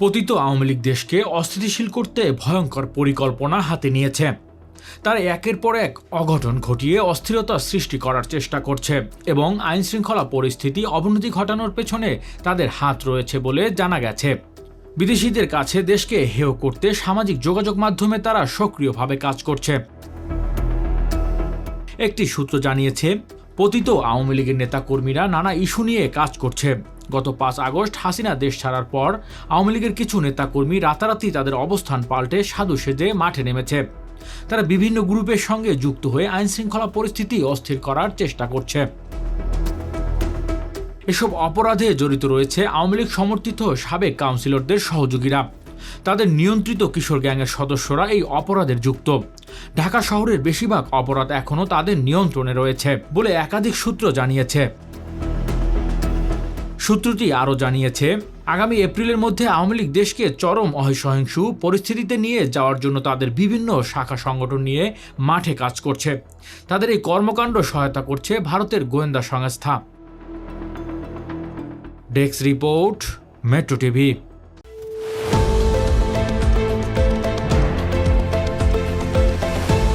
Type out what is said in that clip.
পতিত আওয়ামী লীগ দেশকে অস্থিতিশীল করতে ভয়ঙ্কর পরিকল্পনা হাতে নিয়েছে। তারা একের পর এক অঘটন ঘটিয়ে অস্থিরতা সৃষ্টি করার চেষ্টা করছে এবং আইন শৃঙ্খলা পরিস্থিতি অবনতি ঘটানোর পেছনে তাদের হাত রয়েছে বলে জানা গেছে। বিদেশিদের কাছে দেশকে হেয় করতে সামাজিক যোগাযোগ মাধ্যমে তারা সক্রিয়ভাবে কাজ করছে। একটি সূত্র জানিয়েছে পতিত আওয়ামী লীগের নেতাকর্মীরা নানা ইস্যু নিয়ে কাজ করছে। গত পাঁচ আগস্ট হাসিনা দেশ ছাড়ার পর আওয়ামী লীগের কিছু নেতাকর্মী রাতারাতি তাদের অবস্থান পাল্টে সাধু সেজে মাঠে নেমেছে। তারা বিভিন্ন গ্রুপের সঙ্গে যুক্ত হয়ে আইন শৃঙ্খলা পরিস্থিতি অস্থির করার চেষ্টা করছে। এসব অপরাধে জড়িত রয়েছে আওয়ামী লীগ সমর্থিত সাবেক কাউন্সিলরদের সহযোগীরা। তাদের নিয়ন্ত্রিত কিশোর গ্যাংয়ের সদস্যরা এই অপরাধের যুক্ত। ঢাকা শহরের বেশিরভাগ অপরাধ এখনও তাদের নিয়ন্ত্রণে রয়েছে বলে একাধিক সূত্র জানিয়েছে। সূত্রটি আরও জানিয়েছে, আগামী এপ্রিলের মধ্যে আওয়ামী লীগ দেশকে চরম অহিসহিংসু পরিস্থিতিতে নিয়ে যাওয়ার জন্য তাদের বিভিন্ন শাখা সংগঠন নিয়ে মাঠে কাজ করছে। তাদের এই কর্মকাণ্ড সহায়তা করছে ভারতের গোয়েন্দা সংস্থা। Desk report, Metro TV.